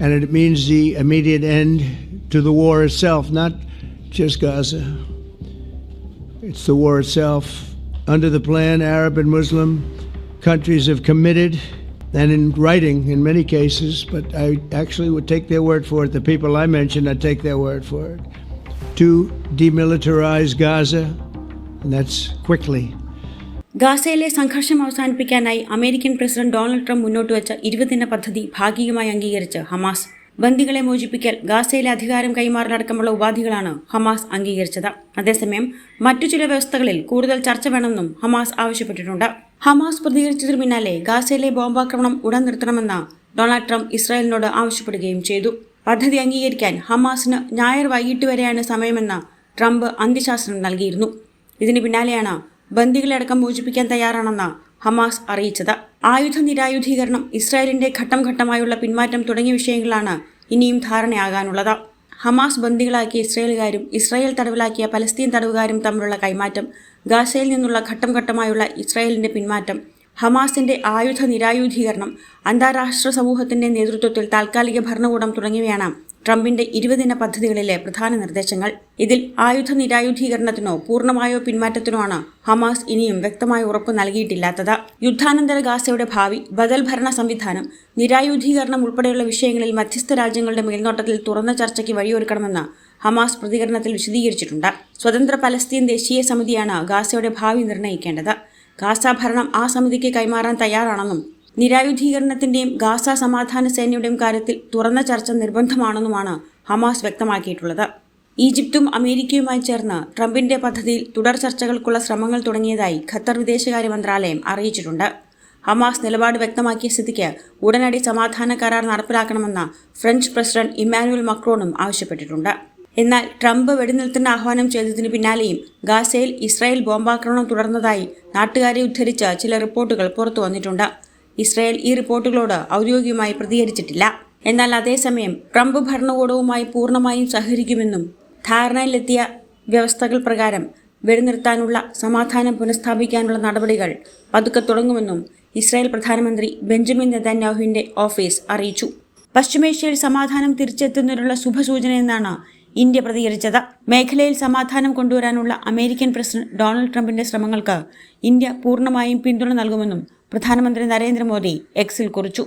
and it means the immediate end to the war itself, not just Gaza. It's the war itself. Under the plan, Arab and Muslim countries have committed, and in writing in many cases, but I actually would take their word for it. The people I mentioned, I'd take their word for it. To demilitarize Gaza, and that's quickly. ഗാസയിലെ സംഘർഷം അവസാനിപ്പിക്കാനായി American president Donald Trump മുന്നോട്ട് വെച്ച ഇരുപതിന പദ്ധതി ഭാഗികമായി അംഗീകരിച്ച് Hamas. ബന്ദികളെ മോചിപ്പിക്കൽ ഗാസയിലെ അധികാരം കൈമാറലടക്കമുള്ള ഉപാധികളാണ് ഹമാസ് അംഗീകരിച്ചത്. അതേസമയം മറ്റു ചില വ്യവസ്ഥകളിൽ കൂടുതൽ ചർച്ച വേണമെന്നും ഹമാസ് ആവശ്യപ്പെട്ടിട്ടുണ്ട്. ഹമാസ് പ്രതികരിച്ചതിനു പിന്നാലെ ഗാസയിലെ ബോംബാക്രമണം ഉടൻ നിർത്തണമെന്ന് ഡൊണാൾഡ് ട്രംപ് ഇസ്രായേലിനോട് ആവശ്യപ്പെടുകയും ചെയ്തു. പദ്ധതി അംഗീകരിക്കാൻ ഹമാസിന് ഞായർ വൈകിട്ട് വരെയാണ് സമയമെന്ന് ട്രംപ് അന്ത്യശാസനം നൽകിയിരുന്നു. ഇതിന് പിന്നാലെയാണ് ബന്ദികളടക്കം മോചിപ്പിക്കാൻ തയ്യാറാണെന്ന ഹമാസ് അറിയിച്ചത്. ആയുധ നിരായുധീകരണം ഇസ്രായേലിന്റെ ഘട്ടം ഘട്ടമായുള്ള പിന്മാറ്റം തുടങ്ങിയ വിഷയങ്ങളാണ് ഇനിയും ധാരണയാകാനുള്ളത്. ഹമാസ് ബന്ദികളാക്കിയ ഇസ്രായേലുകാരും ഇസ്രായേൽ തടവിലാക്കിയ പലസ്തീൻ തടവുകാരും തമ്മിലുള്ള കൈമാറ്റം ഗാസയിൽ നിന്നുള്ള ഘട്ടം ഘട്ടമായുള്ള ഇസ്രായേലിന്റെ പിന്മാറ്റം ഹമാസിന്റെ ആയുധ നിരായുധീകരണം അന്താരാഷ്ട്ര സമൂഹത്തിന്റെ നേതൃത്വത്തിൽ താൽക്കാലിക ഭരണകൂടം തുടങ്ങിയവയാണ് ട്രംപിന്റെ ഇരുപതിന പദ്ധതികളിലെ പ്രധാന നിർദ്ദേശങ്ങൾ. ഇതിൽ ആയുധ നിരായുധീകരണത്തിനോ പൂർണമായോ പിന്മാറ്റത്തിനോ ആണ് ഹമാസ് ഇനിയും വ്യക്തമായ ഉറപ്പ് നൽകിയിട്ടില്ലാത്തത്. യുദ്ധാനന്തര ഗാസയുടെ ഭാവി ബദൽ ഭരണ സംവിധാനം നിരായുധീകരണം ഉൾപ്പെടെയുള്ള വിഷയങ്ങളിൽ മധ്യസ്ഥ രാജ്യങ്ങളുടെ മേൽനോട്ടത്തിൽ തുറന്ന ചർച്ചയ്ക്ക് വഴിയൊരുക്കണമെന്ന് ഹമാസ് പ്രതികരണത്തിൽ വിശദീകരിച്ചിട്ടുണ്ട്. സ്വതന്ത്ര പലസ്തീൻ ദേശീയ സമിതിയാണ് ഗാസയുടെ ഭാവി നിർണയിക്കേണ്ടത്. ഗാസ ഭരണം ആ സമിതിക്ക് കൈമാറാൻ തയ്യാറാണെന്നും നിരായുധീകരണത്തിന്റെയും ഗാസ സമാധാന സേനയുടെയും കാര്യത്തിൽ തുറന്ന ചർച്ച നിർബന്ധമാണെന്നുമാണ് ഹമാസ് വ്യക്തമാക്കിയിട്ടുള്ളത്. ഈജിപ്തും അമേരിക്കയുമായി ചേർന്ന് ട്രംപിന്റെ പദ്ധതിയിൽ തുടർ ചർച്ചകൾക്കുള്ള ശ്രമങ്ങൾ തുടങ്ങിയതായി ഖത്തർ വിദേശകാര്യ മന്ത്രാലയം അറിയിച്ചിട്ടുണ്ട്. ഹമാസ് നിലപാട് വ്യക്തമാക്കിയ സ്ഥിതിക്ക് ഉടനടി സമാധാന കരാർ നടപ്പിലാക്കണമെന്ന് ഫ്രഞ്ച് പ്രസിഡന്റ് ഇമ്മാനുവൽ മക്രോണും ആവശ്യപ്പെട്ടിട്ടുണ്ട്. എന്നാൽ ട്രംപ് വെടിനിർത്തുന്ന ആഹ്വാനം ചെയ്തതിനു പിന്നാലെയും ഗാസയിൽ ഇസ്രായേൽ ബോംബാക്രമണം തുടർന്നതായി നാട്ടുകാരെ ഉദ്ധരിച്ച ചില റിപ്പോർട്ടുകൾ പുറത്തു വന്നിട്ടുണ്ട് ഇസ്രായേൽ ഈ റിപ്പോർട്ടുകളോട് ഔദ്യോഗികമായി പ്രതികരിച്ചിട്ടില്ല. എന്നാൽ അതേസമയം ട്രംപ് ഭരണകൂടവുമായി പൂർണമായും സഹകരിക്കുമെന്നും ധാരണയിലെത്തിയ വ്യവസ്ഥകൾ പ്രകാരം വെടിനിർത്താനുള്ള സമാധാനം പുനഃസ്ഥാപിക്കാനുള്ള നടപടികൾ പതുക്കെ തുടങ്ങുമെന്നും ഇസ്രായേൽ പ്രധാനമന്ത്രി ബെഞ്ചമിൻ നെതന്യാഹുവിന്റെ ഓഫീസ് അറിയിച്ചു. പശ്ചിമേഷ്യയിൽ സമാധാനം തിരിച്ചെത്തുന്നതിനുള്ള ശുഭസൂചനയെന്നാണ് ഇന്ത്യ പ്രതികരിച്ചത്. മേഖലയിൽ സമാധാനം കൊണ്ടുവരാനുള്ള അമേരിക്കൻ പ്രസിഡന്റ് ഡൊണാൾഡ് ട്രംപിന്റെ ശ്രമങ്ങൾക്ക് ഇന്ത്യ പൂർണമായും പിന്തുണ നൽകുമെന്നും പ്രധാനമന്ത്രി നരേന്ദ്രമോദി എക്സിൽ കുറിച്ചു.